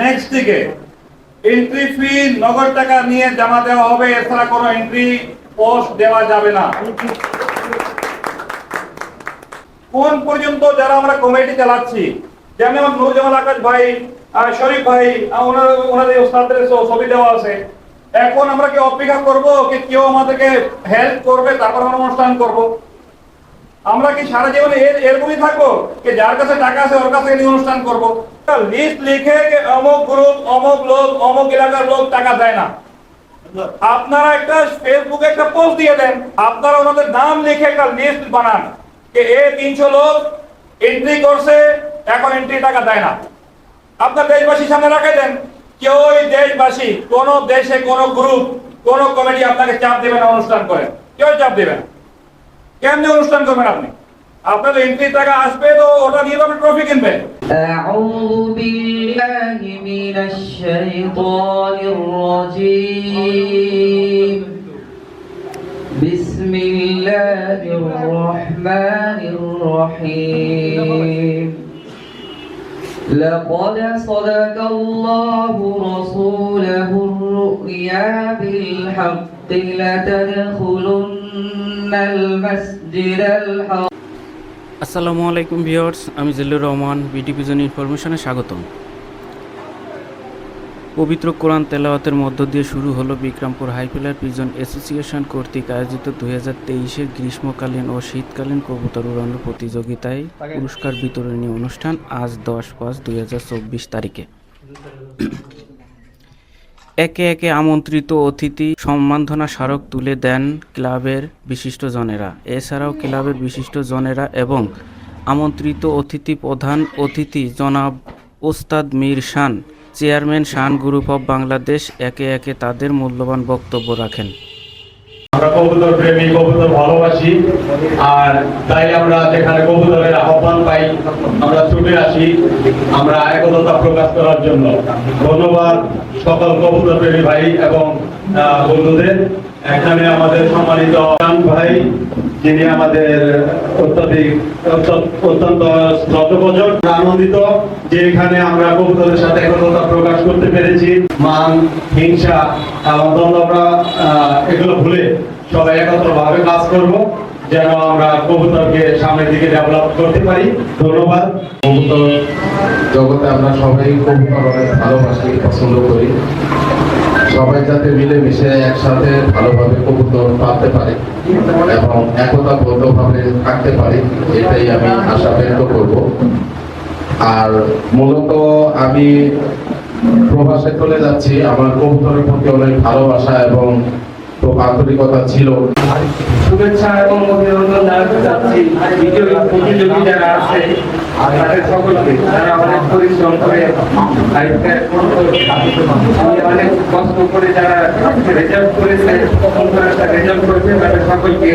Next দিকে entry fee নগদ টাকা নিয়ে জমা দেওয়া হবে, এছাড়া কোনো এন্ট্রি পোস্ট দেওয়া যাবে না। কোন পর্যন্ত যারা আমরা কমিটি চালাচ্ছি, যেমন নুরজামাল আকাশ ভাই শরীফ ভাই ওনাদের ওস্তাদের ছবি দেওয়া আছে। এখন আমরা কি অপেক্ষা করব, কি কেউ আমাদেরকে হেল্প করবে, তারপর আমরা অনুষ্ঠান করব? আমরা কি সারা জীবনে এর এরকমই থাকব? যে যার কাছে টাকা আছে ওর কাছে নিয়ে অনুষ্ঠান করব? লিস্ট লিখে অমুক গ্রুপ অমুক লোক, অমুক এলাকার লোক টাকা দেয় না। আপনারা একটা ফেসবুকে একটা পোস্ট দিয়ে দেন। আপনারা ওনাদের নাম লিখে একটা লিস্ট বানান। যে এ তিনশো লোক এন্ট্রি করছে, এখন এন্ট্রি টাকা দেয় না। আপনার দেশবাসী সামনে রাখে দেন। কেউ ওই দেশবাসী, কোন দেশে কোন গ্রুপ কোন কমিটি আপনাকে চাপ দেবে না অনুষ্ঠান করে। কেউ চাপ দেবে না। কেমনি অনুষ্ঠান করবেন আপনি আপনার এন্ট্রি টাকা আসবে তো ওটা নিয়ে তো আপনি ট্রফি কিনবেন أعوذ بالله من الشيطان الرجيم بسم الله الرحمن الرحيم لقد صدق الله رسوله الرؤيا بالحق لتدخلن المسجد الحرام আসসালামু আলাইকুম ভিউয়ার্স, আমি জিল্লুর রহমান বিডি ভিজন ইনফরমেশনে স্বাগতম। পবিত্র কোরআন তেলাওয়াতের মধ্য দিয়ে শুরু হলো বিক্রমপুর হাইপিলার পিজন অ্যাসোসিয়েশন কর্তৃক আয়োজিত দুই হাজার তেইশের গ্রীষ্মকালীন ও শীতকালীন কবুতর উড়ানোর প্রতিযোগিতায় পুরস্কার বিতরণী অনুষ্ঠান আজ দশ পাঁচ দুই হাজার চব্বিশ তারিখে। একে একে আমন্ত্রিত অতিথি সম্মানধনা স্মারক তুলে দেন ক্লাবের বিশিষ্ট জনেরা। এছাড়াও ক্লাবের বিশিষ্ট জনেরা এবং আমন্ত্রিত অতিথি প্রধান অতিথি জনাব ওস্তাদ Mir Shan, chairman Shan group of Bangladesh একে একে তাদের মূল্যবান বক্তব্য রাখেন। আমরা কবুতর প্রেমী, কবুতর ভালোবাসি। আর তাই আমরা যেখানে কবুতরের আহ্বান পাই, আমরা ছুটে আসি আমরা একতা প্রকাশ করার জন্য। ধন্যবাদ সকল কবুতর প্রেমী ভাই এবং বন্ধুদের। এখানে আমাদের সম্মানিত ভাই, যিনি আমাদের অত্যাধিক অত্য- অত্যন্ত শ্রদ্ধভোজন আনন্দিত যে এখানে আমরা কবুতরের সাথে একতা প্রকাশ করতে পেরেছি। মান, হিংসা এবং দ্বন্দ্ব আমরা এগুলো ভুলে সবাই একত্র ভাবে কাজ করব, যেন আমরা কবুতরকে সামনের দিকে ডেভেলপ করতে পারি। ধন্যবাদ। কবুতর জগতে আমরা সবাই কবুতর অনেক ভালোবাসি, পছন্দ করি। সবাই যাতে মিলেমিশে একসাথে ভালোভাবে কবুতর পালতে পারে এবং একতাবদ্ধভাবে থাকতে পারে, এটাই আমি আশা ব্যক্ত করব। আর মূলত আমি প্রবাসে চলে যাচ্ছি। আমার কবুতরের প্রতি অনেক ভালোবাসা এবং খুব আন্তরিকতা ছিল। শুভেচ্ছা এবং অভিনন্দন জানাতে চাচ্ছি। প্রতিযোগী যারা আছে তাদের সকলকে যারা অনেক পরিশ্রম করে অনেক কষ্ট করে যারা রেজাল্ট করেছে রেজাল্ট করেছে তাদের সকলকে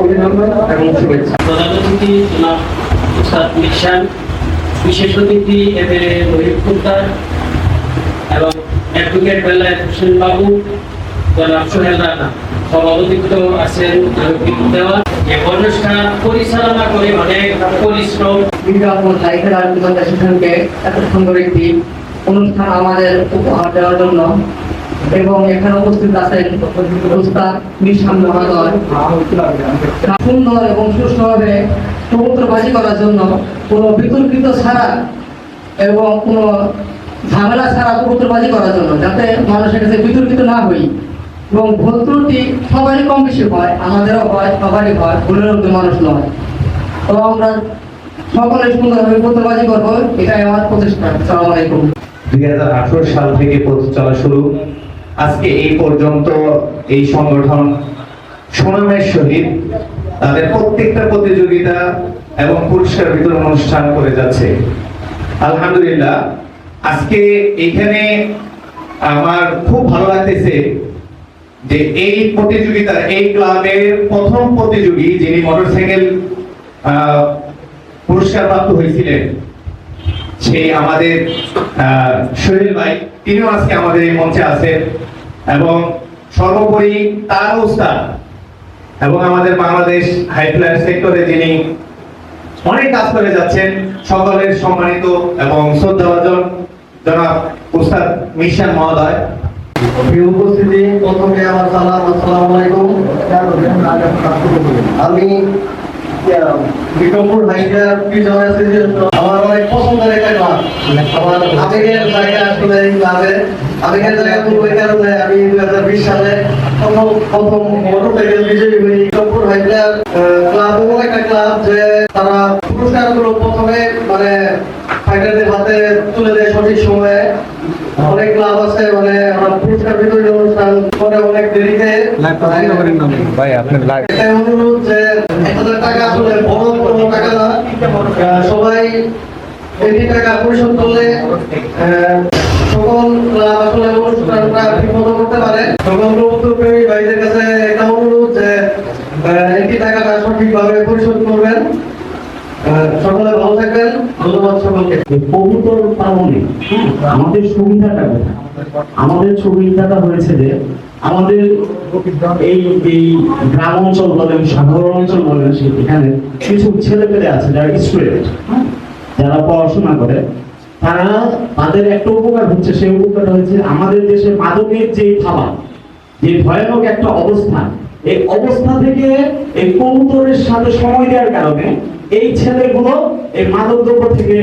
অভিনন্দন এবং শুভেচ্ছা। প্রধান অতিথি জনাব উস্তাদ মিশান বিশেষ অতিথি এদের এবং অ্যাডভোকেট বেলায় হোসেন বাবু এত সুন্দর একটি অনুষ্ঠান আমাদের উপহার দেওয়ার জন্য। এবং এখানে উপস্থিত আছেন সুন্দর এবং সুষ্ঠুভাবে কবুতরবাজি করার জন্য কোনো বিতর্কিত ছাড়া এবং কোনো ঝামেলা ছাড়া কবুতরবাজি করার জন্য, যাতে মানুষের কাছে বিতর্কিত না হই। এবং ভুল ত্রুটি সবারই কম বেশি হয়, আমাদেরও হয়, সবারই হয় ভুলের মধ্যে মানুষ নয়। তো আমরা সকলে সুন্দরভাবে কবুতরবাজি করব, এটাই আমার প্রচেষ্টা আসসালামু আলাইকুম। দুই হাজার আঠারো সাল থেকে পথ চলা শুরু। আজকে এই পর্যন্ত এই সংগঠন সুনামের সহিত তাদের প্রত্যেকটা প্রতিযোগিতা এবং পুরস্কার বিতরণ অনুষ্ঠান করে যাচ্ছে। আলহামদুলিল্লাহ, আজকে এখানে আমার খুব ভালো লাগতেছে যে এই প্রতিযোগিতা এই ক্লাবের প্রথম প্রতিযোগী যিনি মোটরসাইকেল পুরস্কার প্রাপ্ত হয়েছিলেন, সেই আমাদের সোহেল ভাই, তিনিও আজকে আমাদের এই মঞ্চে আছেন এবং সর্বোপরি তার উস্তাদ এবং আমাদের বাংলাদেশ হাইফ্লায়ার সেক্টরে যিনি অনেক কাজ করে যাচ্ছেন, সকলের সম্মানিত এবং শ্রদ্ধাভাজন জনাব উস্তাদ মিশন মহোদয়। উপস্থিতি, প্রথমে আমার সালাম, আসসালামু আলাইকুম। আমি বিক্রমপুর হাইটার পিজন অ্যাসোসিয়েশন আমার অনেক পছন্দের একটা ক্লাব আমার আবেগের জায়গা আসলে এই ক্লাবে আবেগের জায়গা বলব এই কারণে আমি দুই হাজার বিশ সালে প্রথম প্রথম মোটরসাইকেল বিজয়ী হই বিক্রমপুর হাইটার ক্লাব। এমন একটা ক্লাব যে তারা পুরস্কারগুলো প্রথমে মানে ফাইটারদের হাতে তুলে দেয় সঠিক সময়ে। অনেক ক্লাব আছে মানে আমরা পুরস্কার বিতরণী অনুষ্ঠান করে অনেক দেরিতে ভাই আপনার লাইভ অনুরোধ যে এক হাজার টাকা আসলে বড় কোনো টাকা না। সবাই এই টাকা পরিশোধ করলে আহ, সকল ক্লাব আসলে অনুষ্ঠানটা ঠিকমতো করতে পারে। সকল প্রভুত্বপ্রেমী ভাইদের কাছে একটা অনুরোধ যে এই টাকাটা সঠিকভাবে পরিশোধ করবেন আহ, সকলে ভালো থাকবেন আমাদের সুবিধাটা আমাদের সুবিধাটা হয়েছে যে আমাদের এই এই গ্রাম অঞ্চল বলেন অঞ্চল বলেন কিছু ছেলে পেলে আছে যারা স্টুডেন্ট যারা পড়াশোনা করে, তারা তাদের একটা উপকার হচ্ছে, সেই উপকারটা হচ্ছে আমাদের দেশে মাদকের যে খাবার, যে ভয়ানক একটা অবস্থা, এই অবস্থা থেকে এই কবুতরের সাথে সময় দেওয়ার কারণে এই ছেলেগুলো এই মাদক দ্রব্য থেকে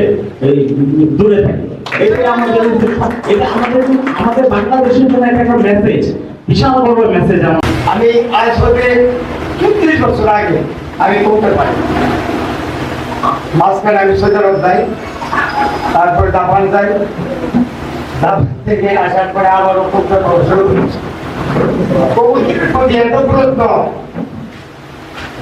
দূরে থাকে। এটা আমাদের এটা আমাদের আমাদের বাংলাদেশের জন্য একটা মেসেজ বিশাল বড় মেসেজ আমার। আমি আজ হতে চৌত্রিশ বছর আগে আমি করতে পারি। মাঝখানে আমি সৈদারত যাই, তারপরে জাপান যাই। জাপান থেকে আসার পরে আবারও করতে শুরু করেছি। এত গুরুত্ব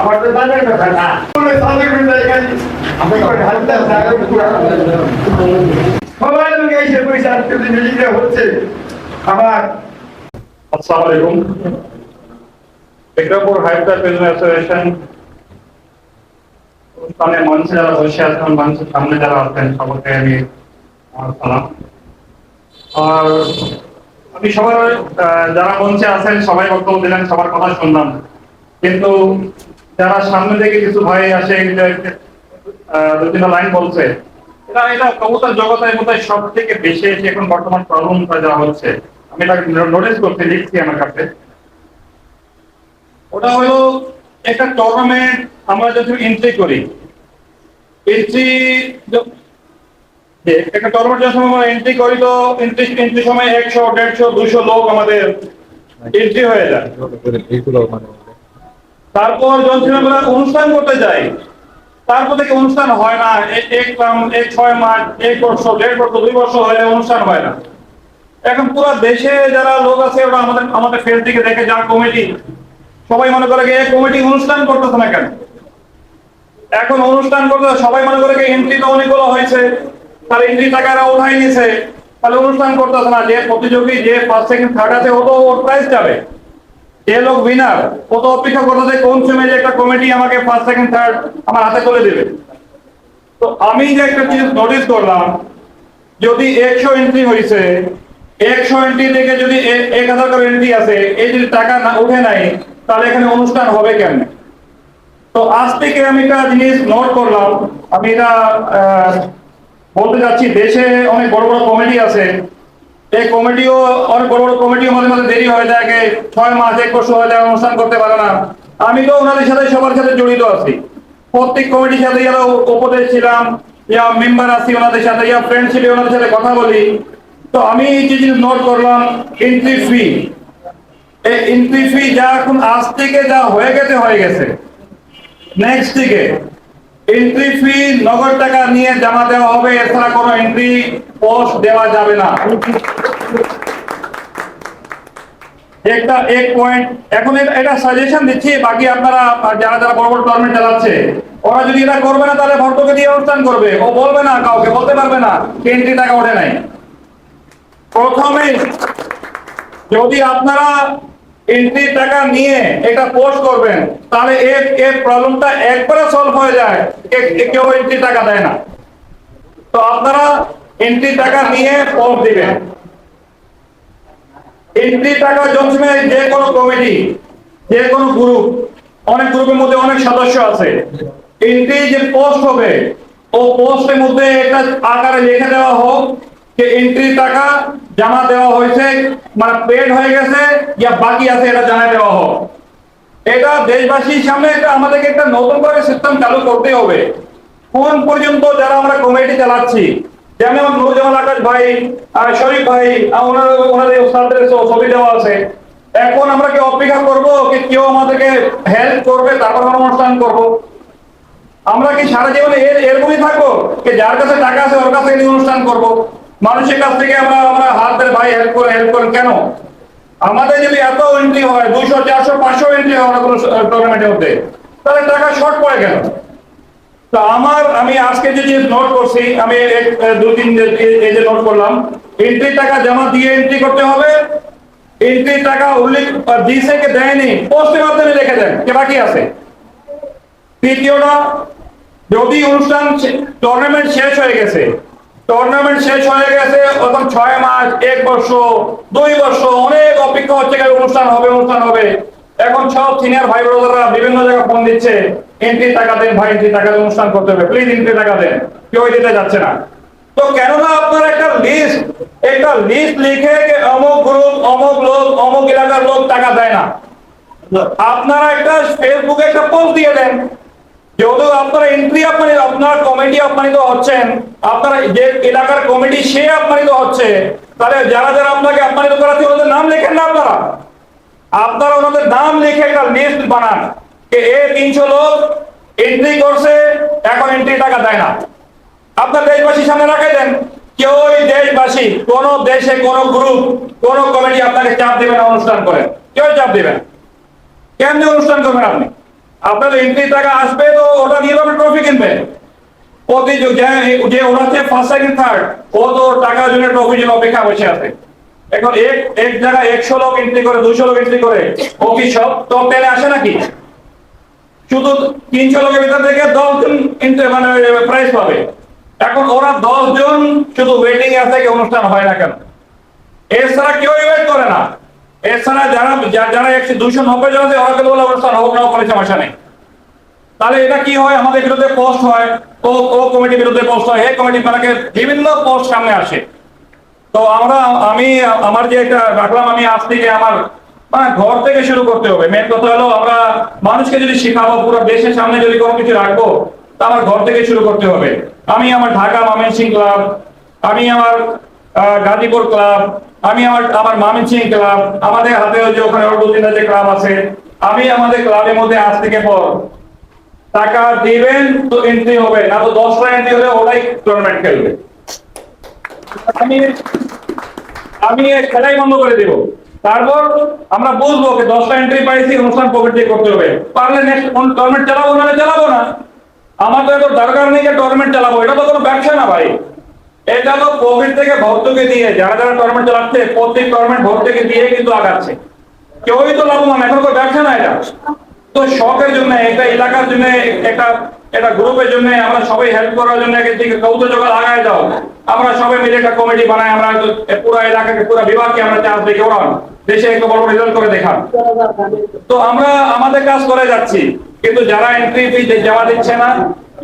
আমার তো বাজার কথা না সামনে কোনো জায়গায় আমি করে হালতা জায়গা পুরা সবাই লোক এসে পয়সা আজকে হচ্ছে। আমার আসসালামু আলাইকুম। বিক্রমপুর হাইড্রা বিজনেস অ্যাসোসিয়েশন অনুষ্ঠানে মঞ্চে যারা বসে আছেন মঞ্চের সামনে যারা আছেন সবাইকে আমি আমার সালাম। আর আমি সবার যারা মঞ্চে আছেন সবাই বক্তব্য দিলেন সবার কথা শুনলাম। কিন্তু যারা সামনে থেকে কিছু ভাই আসে লাইন বলছে এটা এটা কবুতর জগতের মধ্যে সব থেকে বেশি এসে এখন বর্তমান প্রবলেমটা যা হচ্ছে। আমি এটা নোটিস করতে লিখছি আমার কাছে। ওটা হলো একটা টুর্নামেন্ট আমরা যদি এন্ট্রি করি এন্ট্রি একটা টুর্নামেন্ট যখন আমরা এন্ট্রি করি তো এন্ট্রি এন্ট্রি সময় একশো, দেড়শো দুশো লোক আমাদের এন্ট্রি হয়ে যায়। তারপর আমরা অনুষ্ঠান করতে যাই, তারপর থেকে অনুষ্ঠান হয় না। এক এক ছয় মাস এক বছর, দেড় বছর, দুই বছর হলে অনুষ্ঠান হয় না। এখন পুরো দেশে যারা লোক আছে, ওরা আমাদের আমাদের ফেস দিকে দেখে যা কমিটি, সবাই মনে করে এই কমিটি অনুষ্ঠান করতেছে না কেন? এখন অনুষ্ঠান করতে, সবাই মনে করে এন্ট্রি তো অনেকগুলো হয়েছে তার এন্ট্রি টাকারা উঠাই নিছে। তাহলে অনুষ্ঠান করতেছে না, যে প্রতিযোগী, যে ফার্স্ট সেকেন্ড থার্ড আছে ও তো ওর প্রাইজ যাবে। যে লোক উইনার ও তো অপেক্ষা করতেছে কোন সময় যে একটা কমিটি আমাকে ফার্স্ট সেকেন্ড থার্ড আমার হাতে তুলে দেবে। তো আমি যে একটা জিনিস নোটিস করলাম, যদি একশো এন্ট্রি হয়েছে একশো এন্ট্রি থেকে যদি এ- এক হাজার করে এন্ট্রি আছে এই যদি টাকা না উঠে নাই, তাহলে এখানে অনুষ্ঠান হবে কেন তো আজ থেকে আমি একটা জিনিস নোট করলাম। আমি এটা বলতে চাচ্ছি, দেশে অনেক বড় বড় কমিটি আছে। এই কমিটিও অনেক বড় বড় কমিটিও মাঝে মাঝে দেরি হয়ে আগে ছয় মাস, এক বছর হয়ে যায়, অনুষ্ঠান করতে পারে না। আমি তো ওনাদের সাথে, সবার সাথে জড়িত আছি। প্রত্যেক কমিটির সাথে যারা উপদেশ ছিলাম, ইয়া মেম্বার আছি ওনাদের সাথে, ইয়া ফ্রেন্ড ছিল ওনাদের সাথে কথা বলি। তো আমি যে জিনিস নোট করলাম এন্ট্রি ফি এই এন্ট্রি ফি যা এখন আজ থেকে যা হয়ে গেছে হয়ে গেছে। নেক্সট থেকে। এন্ট্রি ফি নগদ টাকা নিয়ে জমা দেওয়া হবে, এছাড়া কোনো এন্ট্রি পোস্ট দেওয়া যাবে না। একটা এক পয়েন্ট এখন এটা- সাজেশন দিচ্ছি, বাকি আপনারা যারা যারা বড় বড় টুর্নামেন্ট চালাচ্ছে, ওরা যদি এটা করবে না, তাহলে ভর্তকে দিয়ে অনুষ্ঠান করবে। ও বলবে না কাউকে, বলতে পারবে না এন্ট্রি টাকা ওঠে নাই। প্রথমে, যদি আপনারা এন্ট্রি টাকা নিয়ে এটা পোস্ট করবেন, তাহলে এর এর প্রবলেমটা একবারে সলভ হয়ে যায়। কেউ টাকা দেয় না। তো আপনারা টাকা নিয়ে পোস্ট দিবেন। টাকা জমে যে কোনো কমিটি যে কোনো গ্রুপ অনেক গ্রুপের মধ্যে অনেক সদস্য আছে। এন্ট্রি যে পোস্ট হবে, ও পোস্টের মধ্যে একটা আকারে লিখে দেওয়া হোক যে এন্ট্রি টাকা জমা দেওয়া হয়েছে মানে পেড হয়ে গেছে, ইয়া বাকি আছে, এটা জানাই দেওয়া হোক। এটা দেশবাসীর সামনে একটা আমাদেরকে একটা নতুন করে সিস্টেম চালু করতে হবে। কোন পর্যন্ত যারা আমরা কমিটি চালাচ্ছি, যেমন নুরজামাল আকাশ ভাই শরীফ ভাই ওনার, ওনাদের ওস্তাদের ছবি দেওয়া আছে। এখন আমরা কি অপেক্ষা করব কি কেউ আমাদেরকে হেল্প করবে, তারপর আমরা অনুষ্ঠান করব? আমরা কি সারা জীবনে এর, এরকমই থাকব? যে যার কাছে টাকা আছে, ওর কাছে অনুষ্ঠান করব? মানুষের কাছ থেকে আমরা আমরা হাত ধরে ভাই হেল্প করে হেল্প করেন কেন? আমাদের যদি এত এন্ট্রি হয় দুশো চারশো, পাঁচশো এন্ট্রি হয় কোনো টুর্নামেন্টের মধ্যে, তাহলে টাকা শর্ট পড়ে গেল তো আমার আমি আজকে যে যে নোট করছি, আমি দু তিন এই- যে নোট করলাম এন্ট্রি টাকা জমা দিয়ে এন্ট্রি করতে হবে এন্ট্রি টাকা উল্লেখ দিয়েছে কে দেয়নি? পোস্টের মাধ্যমে লিখে দেন, কে বাকি আছে? তৃতীয়টা, যদি অনুষ্ঠান টুর্নামেন্ট শেষ হয়ে গেছে টুর্নামেন্ট শেষ হয়ে গেছে। তখন ছয় মাস, এক বছর, দুই বছর, অনেক অপেক্ষা হচ্ছে অনুষ্ঠান হবে অনুষ্ঠান হবে। এখন সব সিনিয়র ভাই ব্রাদাররা বিভিন্ন জায়গায় ফোন দিচ্ছে। এন্ট্রি টাকা দেন, ভাই এন্ট্রি টাকা অনুষ্ঠান করতে হবে। প্লিজ এন্ট্রি টাকা দেন। কেউ দিতে যাচ্ছে না। তো কেননা আপনার একটা লিস্ট একটা লিস্ট লিখে যে অমুক গ্রুপ অমুক লোক, অমুক এলাকার লোক টাকা দেয় না। আপনারা একটা ফেসবুকে একটা পোস্ট দিয়ে দেন। যেহেতু আপনারা এন্ট্রি আপনি আপনার কমিটি আপমানিত হচ্ছেন, আপনারা যে এলাকার কমিটি সে আপমানিত হচ্ছে, তাহলে যারা যারা আপনাকে আপমানিত করাচ্ছে ওদের নাম লেখেন না আপনারা। আপনারা ওনাদের নাম লিখে একটা লিস্ট বানান যে এ তিনশো লোক এন্ট্রি করছে, এখন এন্ট্রি টাকা দেয় না। আপনার দেশবাসীর সামনে রাখে দেন, কেউ দেশবাসী, কোন দেশে কোন গ্রুপ কোন কমিটি আপনাকে চাপ দেবে না, অনুষ্ঠান করেন। কেউ চাপ দেবেন কেমনি অনুষ্ঠান করবেন আপনি? আপনার এন্ট্রি টাকা আসবে তো ওটা দিয়ে আপনি ট্রফি কিনবেন। যে ফার্স্ট সেকেন্ড থার্ড টাকার জন্য জন্য অপেক্ষা বসে আছে। এখন এক এক জায়গায় একশো লোক এন্ট্রি করে, দুশো লোক এন্ট্রি করে, ও কি সব টপ টেনে আসে নাকি? শুধু তিনশো লোকের ভিতর থেকে দশ জন entry মানে প্রাইজ পাবে। এখন ওরা দশ জন শুধু ওয়েটিং আছে অনুষ্ঠান হয় না কেন? এছাড়া কেউ ওয়েট করে না। এছাড়া যারা যারা একশো দুশো নব্বই জন আছে, ওরা কিন্তু বলে অনুষ্ঠান হোক না কোনো সমস্যা নেই। তাহলে এটা কি হয়? আমাদের বিরুদ্ধে পোস্ট হয় ও ও বিরুদ্ধে পোস্ট হয়, এই কমিটি মানে বিভিন্ন পোস্ট সামনে আসে। তো আমরা আমি, আমার যে একটা রাখলাম, আমি আজ থেকে আমার মানে ঘর থেকে শুরু করতে হবে। মেন কথা হলো, আমরা মানুষকে যদি শেখাবো, পুরো দেশের সামনে যদি কোনো কিছু রাখব, তা আমার ঘর থেকে শুরু করতে হবে। আমি আমার ঢাকা মামেনসিং ক্লাব আমি আমার গাজীপুর ক্লাব আমি আমার আমার মামেনসিং ক্লাব আমাদের হাতে যে ওখানে অল্প যে ক্লাব আছে, আমি আমাদের ক্লাবের মধ্যে আজ থেকে পর টাকা দিবেন তো এন্ট্রি হবে, না তো দশটা এন্ট্রি হলে ওরাই টুর্নামেন্ট খেলবে। আমি আমি খেলাই বন্ধ করে দেব। তারপর আমরা বুঝব যে দশটা এন্ট্রি পাইছি, অনুষ্ঠান পকেট দিয়ে করতে হবে। পারলে নেক্সট টুর্নামেন্ট চালাবো না চালাবো না। আমার তো এত দরকার নেই যে টুর্নামেন্ট চালাবো, এটা তো কোনো ব্যবসা না ভাই। এটা তো পকেট থেকে ভক্তকে দিয়ে, যারা যারা টুর্নামেন্ট চালাচ্ছে, প্রত্যেক টুর্নামেন্ট ভক্তকে দিয়ে কিন্তু আগাচ্ছে। কেউই তো লাভবান, এখন কোনো ব্যবসা না এটা। তো শখের জন্য, একটা এলাকার জন্য, একটা একটা গ্রুপের জন্য, আমরা সবাই হেল্প করার জন্য কৌতো জোগাড় লাগাই দাও। আমরা সবাই মিলে একটা কমিটি বানাই, আমরা পুরো এলাকাকে, পুরো বিভাগকে আমরা চান্স দেখে ওরান দেশে একটা বড় রেজাল্ট করে দেখান। তো আমরা, আমাদের কাজ করে যাচ্ছি। কিন্তু যারা এন্ট্রি ফি জমা দিচ্ছে না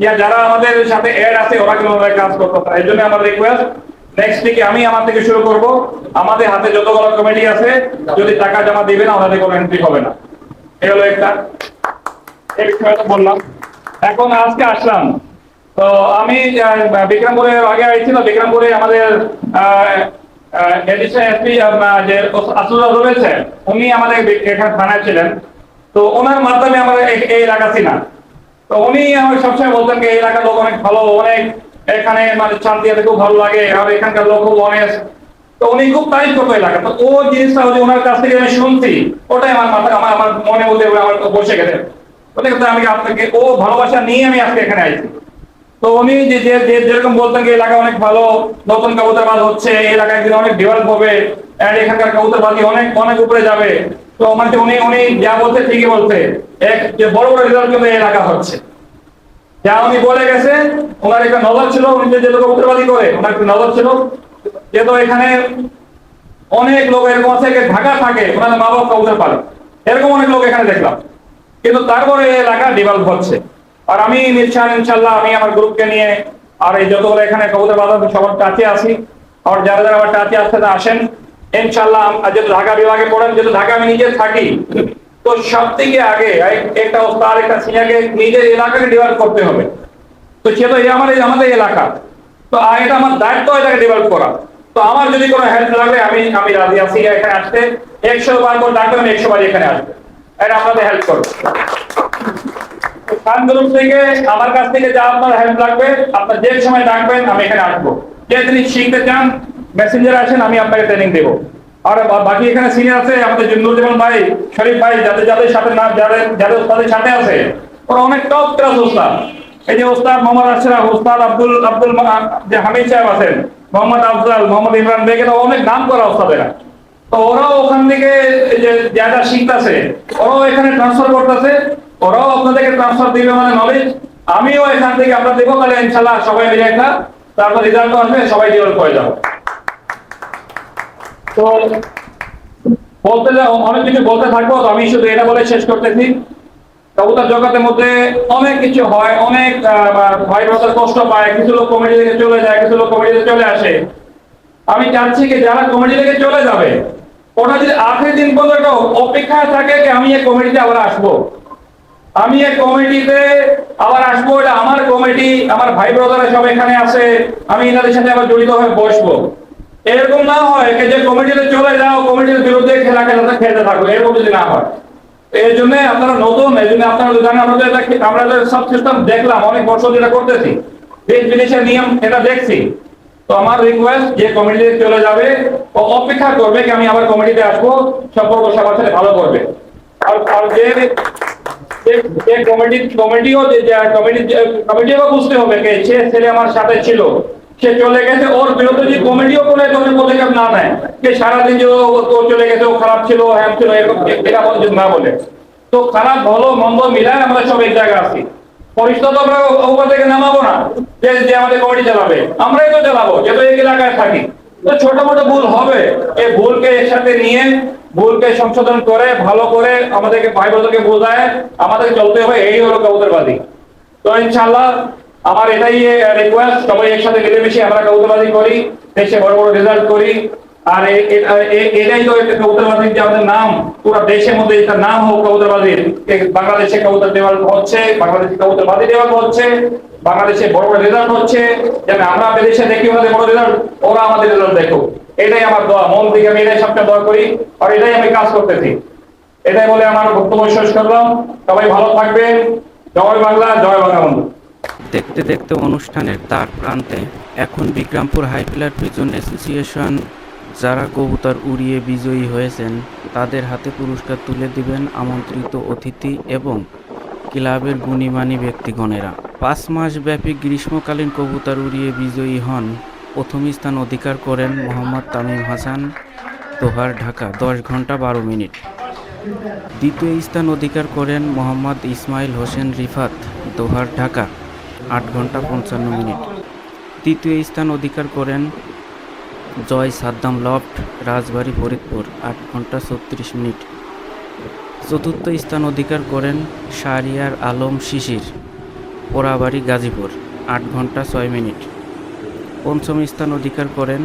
ইয়া, যারা আমাদের সাথে এড আছে, ওরা কাজ করতে পারে। জন্য আমার রিকোয়েস্ট নেক্সট থেকে আমি আমার থেকে শুরু করব। আমাদের হাতে যতগুলো কমিটি আছে, যদি টাকা জমা দিবে না কোনো এন্ট্রি হবে না। এই হলো একটা। বললাম। এখন আজকে আসলাম। তো আমি বিক্রমপুরে আগে আইছিল বিক্রমপুরে আমাদের এডিশন এসপি যে আসুদা রয়েছে উনি আমাদের এখানে থানায় ছিলেন। তো ওনার মাধ্যমে আমরা এই- এলাকা তো উনি আমার সবসময় বলতেন যে এলাকার লোক অনেক ভালো, অনেক এখানে মানে আছে খুব ভালো লাগে, আর এখানকার লোক খুব অনেস্ট তো উনি খুব তারিফ করতো এলাকা। তো ও জিনিসটা যে ওনার কাছ থেকে আমি শুনছি, ওটাই আমার মাথা, আমার আমার মনে মধ্যে আমার বসে গেছে। আমি আপনাকে, ও ভালোবাসা নিয়ে আমি আজকে এখানে আইছি? তো উনি যে যেরকম বলতেন যে এলাকা অনেক ভালো, নতুন কবুতরবাদ হচ্ছে, এই একদিন অনেক ডেভেলপ হবে আর এখানকার কবুতরবাজি অনেক অনেক উপরে যাবে। তো মানে উনি উনি যা বলছে ঠিকই বলছে। এক যে বড় বড় রেজাল্ট কিন্তু এলাকা হচ্ছে। যা উনি বলে গেছে, ওনার একটা নজর ছিল, উনি যে যেহেতু কবুতরবাজি করে, ওনার একটা নজর ছিল। যেহেতু এখানে অনেক লোক এরকম আছে ঢাকা থাকে ওনাদের মা বাবা কবুতর পালে। এরকম অনেক লোক এখানে দেখলাম। কিন্তু তারপরে এলাকা ডেভেলপ হচ্ছে। আর আমি নিশ্চয় ইনশাল্লাহ আমি আমার গ্রুপকে নিয়ে আর এই যতগুলো এখানে কবুতর বাজার সবার টাচে আসি আর যারা যারা আমার টাচে আসতে আসেন ইনশাল্লাহ যেহেতু ঢাকা বিভাগে পড়েন, যেহেতু ঢাকা আমি নিজে থাকি, তো সব থেকে আগে এক- একটা ওস্তাদ একটা সিনিয়রকে নিজের এলাকাকে ডেভেলপ করতে হবে। তো সে তো আমার আমাদের এলাকা। তো এটা আমার দায়িত্ব এটাকে ডেভেলপ করা। তো আমার যদি কোনো হেল্প লাগে আমি আমি রাজি আছি এখানে আসতে। একশো বার করে ডাকবে আমি একশো বার এখানে আসব এটা আপনাদের হেল্প করব। থেকে আমার কাছ থেকে যা আপনার হেল্প লাগবে, আপনার যে সময় ডাকবেন, আমি এখানে আসব। যে তিনি শিখতে চান মেসেঞ্জার আসেন, আমি আপনাকে ট্রেনিং আর বাকি এখানে সিনিয়র আছে, আমাদের ভাই, শরীফ ভাই, যাদের যাদের সাথে নাম যাদের যাদের ওস্তাদের সাথে আছে, ওরা অনেক টপ ক্লাস ওস্তাদ। এই যে ওস্তাদ মোহাম্মদ আশরাফ, ওস্তাদ আব্দুল আব্দুল যে হামিদ সাহেব আছেন, মোহাম্মদ আফজাল, মোহাম্মদ ইমরান বেগ এটা অনেক নাম করা ওস্তাদেরা। তো ওরাও ওখান থেকে যে যা যা শিখতেছে, ওরাও এখানে ট্রান্সফার করতেছে। ওরাও আপনাদেরকে ট্রান্সফার দিবে মানে নলেজ আমিও এখান থেকে আমরা দেবো, তাহলে ইনশাল্লাহ সবাই মিলে একটা, তারপর রেজাল্ট আসবে, সবাই ডেভেলপ হয়ে যাব। তো বলতে অনেক কিছু বলতে থাকব, তো আমি শুধু এটা বলে শেষ করতেছি। কবুতর জগতের মধ্যে অনেক কিছু হয়, অনেক ভাই ব্রাদার কষ্ট পায়, কিছু লোক কমিটি থেকে চলে যায়, কিছু লোক কমিটি থেকে চলে আসে। আমি চাচ্ছি কি যারা কমিটি থেকে চলে যাবে, ওরা যদি আখের দিন পর্যন্ত অপেক্ষায় থাকে যে আমি এই কমিটিতে আবার আসব? আমি এই কমিটিতে আবার আসব, এটা আমার কমিটি, আমার ভাই ব্রাদাররা সব এখানে আছে, আমি এনাদের সাথে আবার জড়িত হয়ে বসবো। এরকম না হয় যে কমিটিতে চলে যাও, কমিটির বিরুদ্ধে খেলা খেলাতে খেলতে থাকো, এরকম যদি না হয়। এই জন্য আপনারা নতুন, এই জন্য আপনারা জানেন আমাদের এটা- আমরা সব সিস্টেম দেখলাম, অনেক বছর যেটা করতেছি। দেশ বিদেশের নিয়ম এটা দেখছি। তো আমার রিকোয়েস্ট যে কমিটিতে চলে যাবে, ও অপেক্ষা করবে কি আমি আবার কমিটিতে আসব, সম্পর্ক সবার সাথে ভালো করবে। আর যে কমিটি কমিটিও কমিটি কমিটিও বুঝতে হবে যে সে ছেলে আমার সাথে ছিল। সে চলে গেছে, ওর বিরুদ্ধে যে কমিটিও কোনো ধরনের পদক্ষেপ না নেয়। যে সারাদিন যে ও চলে গেছে, ও খারাপ ছিল হ্যাঁ ছিল এটা না বলে। তো খারাপ, ভালো, মন্দ মিলায় আমরা সব এক জায়গায় আছি। পরিষ্কার তো আমরা ওপর থেকে নামাবো না, যে যে আমাদের কমিটি চালাবে। আমরাই তো চালাবো, যেহেতু এই এলাকায় থাকি। তো ছোট মোটো ভুল হবে। এই ভুলকে একসাথে নিয়ে ভুলকে সংশোধন করে, ভালো করে আমাদেরকে ভাই বোনদেরকে বোঝায় আমাদের চলতে হবে, এই হলো কবুতরবাদী। তো ইনশাল্লাহ আমার এটাই রিকোয়েস্ট সবাই একসাথে মিলেমিশে আমরা কবুতরবাদী করি, দেশে বড় বড় রেজাল্ট করি। আর এটাই তো একটা কবুতরবাদীর যে আমাদের নাম, পুরো দেশের মধ্যে এটা নাম হোক কবুতরবাদীর বাংলাদেশে কবুতর ডেভেলপ হচ্ছে, বাংলাদেশে কবুতরবাদী ডেভেলপ হচ্ছে, বাংলাদেশে বড় বড় রেজাল্ট হচ্ছে, যেন আমরা বিদেশে দেখি ওদের বড় রেজাল্ট ওরা আমাদের রেজাল্ট দেখো এটাই আমার দোয়া। মন থেকে আমি এটাই সবটা দোয়া করি আর এটাই আমি কাজ করতেছি। এটাই বলে আমার বক্তব্য শেষ করলাম। সবাই ভালো থাকবেন। জয় বাংলা, জয় বঙ্গবন্ধু দেখতে দেখতে অনুষ্ঠানের তার প্রান্তে এখন বিক্রমপুর হাইপ্লার পিজন অ্যাসোসিয়েশন যারা কবুতর উড়িয়ে বিজয়ী হয়েছেন, তাদের হাতে পুরস্কার তুলে দিবেন আমন্ত্রিত অতিথি এবং ক্লাবের গুণীমানী ব্যক্তিগণেরা। পাঁচ মাস ব্যাপী গ্রীষ্মকালীন কবুতর উড়িয়ে বিজয়ী হন প্রথম স্থান অধিকার করেন মোহাম্মদ তামিম হাসান, দোহার ঢাকা, দশ ঘণ্টা বারো মিনিট। দ্বিতীয় স্থান অধিকার করেন মোহাম্মদ ইসমাইল হোসেন রিফাত, দোহার ঢাকা, আট ঘণ্টা পঞ্চান্ন মিনিট। তৃতীয় স্থান অধিকার করেন জয় সাদ্দাম লফট, রাজবাড়ী ফরিদপুর, আট ঘণ্টা ছত্রিশ মিনিট। চতুর্থ স্থান অধিকার করেন শাহরিয়ার আলম শিশির, পোড়াবাড়ি গাজীপুর, আট ঘণ্টা ছয় মিনিট। পঞ্চম স্থান অধিকার করেন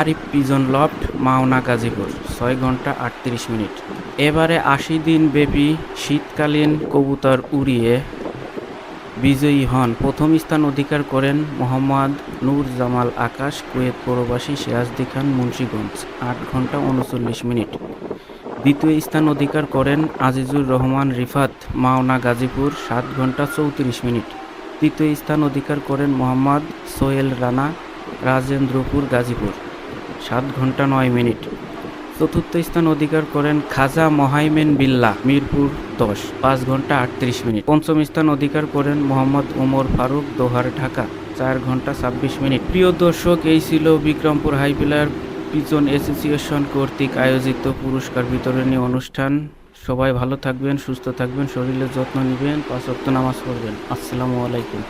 আরিফ পিজন লফট, মাওনা গাজীপুর, ছয় ঘণ্টা আটত্রিশ মিনিট। এবারে আশি দিন ব্যাপী শীতকালীন কবুতর উড়িয়ে বিজয়ী হন। প্রথম স্থান অধিকার করেন মোহাম্মদ নূর জামাল আকাশ, কুয়েত প্রবাসী সিরাজদি খান, মুন্সীগঞ্জ, আট ঘণ্টা উনচল্লিশ মিনিট। দ্বিতীয় স্থান অধিকার করেন আজিজুর রহমান রিফাত, মাওনা গাজীপুর, সাত ঘণ্টা চৌত্রিশ মিনিট। তৃতীয় স্থান অধিকার করেন মোহাম্মদ সোহেল রানা, রাজেন্দ্রপুর, গাজীপুর। সাত ঘণ্টা নয় মিনিট। চতুর্থ স্থান অধিকার করেন খাজা মহাইমেন বিল্লা মিরপুর দশ। পাঁচ ঘণ্টা আটত্রিশ মিনিট। পঞ্চম স্থান অধিকার করেন মোহাম্মদ ওমর ফারুক, দোহার, ঢাকা। চার ঘণ্টা ছাব্বিশ মিনিট। প্রিয় দর্শক, এই ছিল Bikrampur high flyer pigeon association কর্তৃক আয়োজিত পুরস্কার বিতরণী অনুষ্ঠান। সবাই ভালো থাকবেন সুস্থ থাকবেন শরীরের যত্ন নেবেন পাঁচ নামাজ পড়বেন। আসসালামু আলাইকুম।